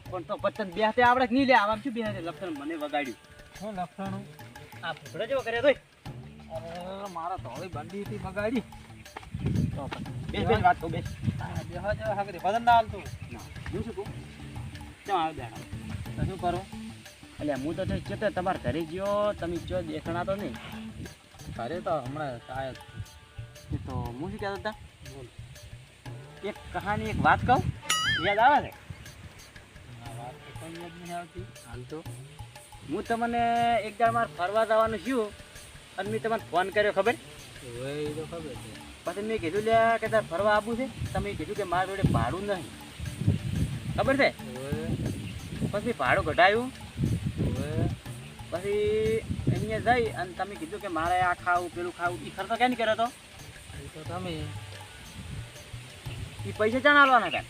પણ તો પતંગ બે હાથે આવડે નહીં લે? આમ શું બે હાથે લક્ષણ મને વગાડ્યું? શું લક્ષણું આ ફૂટડો જેવો કર્યો તોય? અરે મારા તો હવે બંડી હતી બગાડી તો. બેસ બેસ વાત તો બેસ. બેહવા જેવા હાકરે બદન ના હાલતું. ના હું શું કહું? કેમ આવે બેન તો શું કરું? એટલે હું તો છે તે તમારા ઘરે ગયો તમે ચો દેખણા તો નહીં. ઘરે તો હમણાં શાયદ એ તો હું શું કહેતા હતા? એક કહાની એક વાત કહું? યાદ આવે છે હાલ તો હું તમને એક દાડ મારે ફરવા જવાનું છું અને મેં તમને ફોન કર્યો ખબર? એ તો ખબર છે. પછી મેં કીધું લે કે તારે ફરવા આવવું છે? તમે કીધું કે મારા જોડે ભાડું નહીં. ખબર છે? પછી ભાડું ઘટાયું પછી અહીંયા જઈ અને તમે કીધું કે મારે આ ખાવું પેલું ખાવું એ ખર્ચો ક્યાં કર્યો હતો? તો તમે. એ પૈસા ક્યાં આલવાના હતા.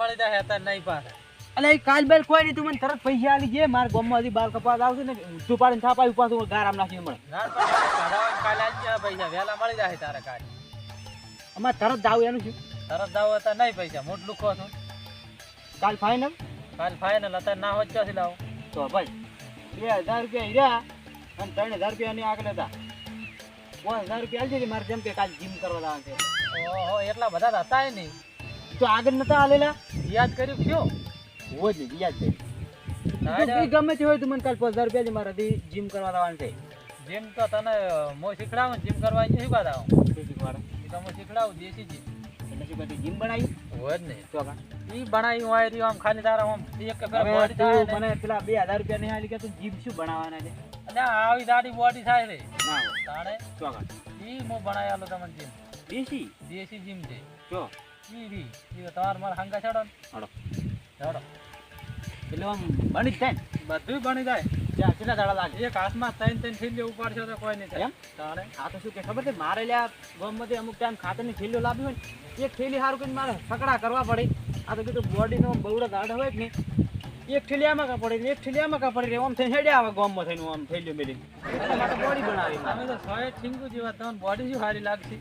મળી જાય અત્યારે નહીં પાસે એ કાલ બેલ કોઈ નહીં, તું મને તરત પૈસા આલી જે મારા ગામમાં હજી બાર આવશે ને તું પાડીને ગાર આમ નાખીને મળે કાલે આવી પૈસા વહેલા મળી. જાય તારે કાલે અમારે તરત જાવ એનું શું? તરત દાવ હતા નહીં પૈસા મોટ લુખો છું કાલ ફાઇનલ કાલ ફાઇનલ અત્યારે ના હોત ચોથી તો ભાઈ, બે હજાર રૂપિયા રહ્યા અને ત્રણ હજાર રૂપિયાની આગળ હતા પાંચ હજાર રૂપિયા આલજે મારે જેમ કે કાલ જીમ કરવા લાવવાનું છે. ઓહો એટલા બધા હતા એ નહીં તો આગળ નતા આલેલા? યાદ કર્યું કયો? હોવ જ નહીં યાદ. કઈ ગમે તે હોય તું મને કાલ પાંચ હજાર રૂપિયા મારાથી જીમ કરવા લાવવાનું છે. જીમ તો તને મો શીખડાવું જીમ કરવા શું કાઢ આવું? શીખવાડે તો હું શીખડાવું દેશી જીમ એટલે શું જીમ બનાવી? હોય જ નહીં તો ઈ બનાવી હોય આમ ખાલી તારા આમ એક. મને પેલા બે હજાર રૂપિયા નહીં આલી કે તું જીમ શું બનાવવાના છે? અને આવી દાડી બોડી થાય રે. ના તાણે ઈ મો બનાયાલો તમને જીમ. દેશી? દેશી જીમ છે. જો. ઈ રી. ઈ તમારે માર હંગા ને. હાલો ચડો. એટલે આમ બની જાય બધું બની જાય. ત્યાં કેટલા દાડા લાગે? એક હાથમાં ત્રણ ત્રણ થેલીઓ ઉપાડશો તો કોઈ નહીં થાય. એમ? તાણે આ તો શું કે ખબર છે? મારે લ્યા ગમમાંથી અમુક ટાઈમ ખાતરની થેલીઓ લાવી હોય ને એક થેલી સારું કરીને મારે સકડા કરવા પડે. આ તો કીધું બોડીનો બહુડા દાડ હોય કે નહીં? એક થેલી આમાં કા પડે એક થેલી આમાં કા પડે આમ થઈને હેડ્યા આવે ગામમાં થઈને આમ મેલી એટલે માટે બોડી બનાવી અમે તો સોય ઠીંગુ જેવા તમને બોડી શું સારી લાગશે.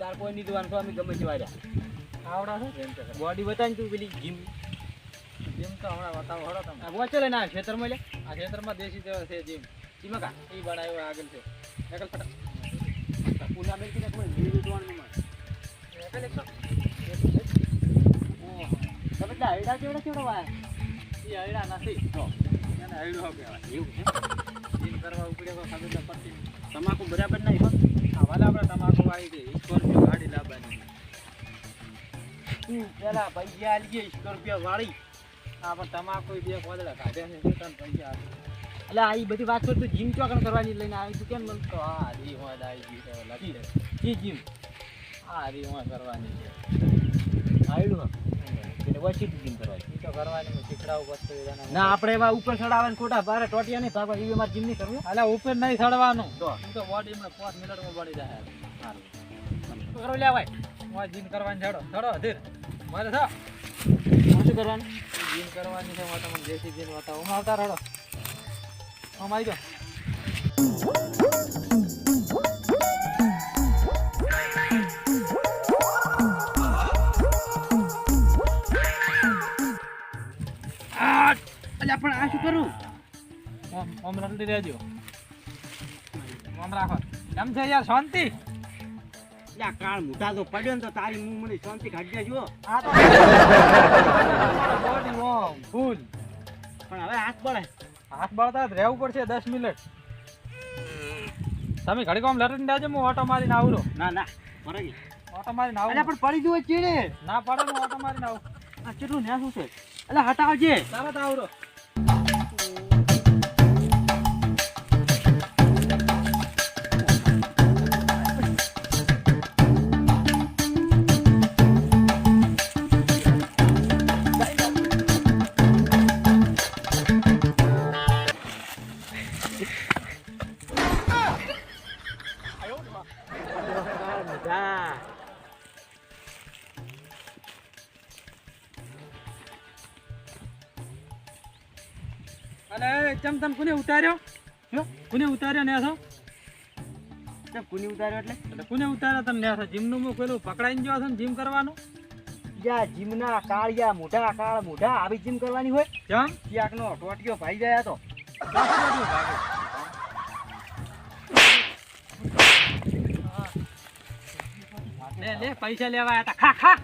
તાર કોઈ નહીં જોવાનું તો અમે ગમે તેવા રહ્યા આવડા છે? બોડી બતાવી તું પેલી જીમ. જીમ તો હમણાં બતાવો હડો તમે. આ વોચે લઈને આ ખેતરમાં લે આ ખેતરમાં દેશી જેવા છે જીમ. ચીમકા એ બનાવ્યો આગળ છે. એકલ ફટા પુના બેન કીધા કોઈ જીવ જોવાનું મળે એકલ એકસો ઓહો હૈડા કેવડા કેવડા વાયા એ હૈડા નથી તો એને હૈડો કહેવાય એવું છે જીમ કરવા ઉપડે તો ખબર તો તમાકુ બરાબર નહીં પણ આ વાલે આપણે તમાકુ આવી ગઈ સ્કોર્પિયો ગાડી લાવવાની તું પેલા પૈસા આલી ગઈ સ્કોર્પિયો વાળી આ પણ તમાકુ બે કોદડા કાઢ્યા છે આપે એટલે આ બધી વાત કર તું જીમ ચોકણ કરવાની લઈને આવી તું કેમ મને તો આ દાઈ ગઈ લખી દે જી જીમ આ રી કરવાની છે. એટલે જીમ કરવાની તો કરવાની શીખડાવું વસ્તુ ના આપણે એવા ઉપર ચડાવે ને ખોટા. ભારે ટોટિયા નહીં ભાગવા એવી મારે જીમ નહીં કરવું. અલા ઉપર નહીં ચડવાનું. તો હું તો બોડી પાંચ મિનિટમાં બળી જાય. સારું. કરો લેવાય હું જીમ કરવાની ચડો. ચડો અધીર મારે થા. શું કરવાનું? જીમ કરવાની છે હું તમને દેશી જીમ બતાવું. હું આવતા રડો આમ આવી આ શું કરું? ઓમ ઓમ રલડી રહેજો ઓમ રાખો. કેમ છે યાર શાંતિ? યા કાળ મોટા તો પડ્યો ને તો તારી મું મને શાંતિ કાઢી દેજો. આ તો બોડી ઓમ ફૂલ. પણ હવે હાથ પડે હાથ બળતા જ રહેવું પડશે દસ મિનિટ. તમે ઘડીક આમ લરીને દેજો હું ઓટો મારીને આવું ના ના ગઈ. ઓટો મારીને આવું. આવું પણ પડી જુઓ ચીડે. ના પડે હું ઓટો મારીને આવું. આ કેટલું ન્યા શું છે? એટલે હટાવજે. તરત આવડો અલે ચમ તમ કોને ઉતાર્યો? કોને ઉતાર્યો ને છો? કુની ઉતાર્યો એટલે? એટલે કોને ઉતાર્યા તમને ન્યા જીમનું મું પેલું પકડાઈને ગયો છે ને જીમ કરવાનું? જ્યાં જીમના કાળિયા મોઢા કાળ મોઢા આવી જીમ કરવાની હોય. કેમ? ક્યાંકનો ટોટિયો ભાઈ જાય આ તો. લે લે પૈસા લેવા આવ્યા તા. ખા ખા.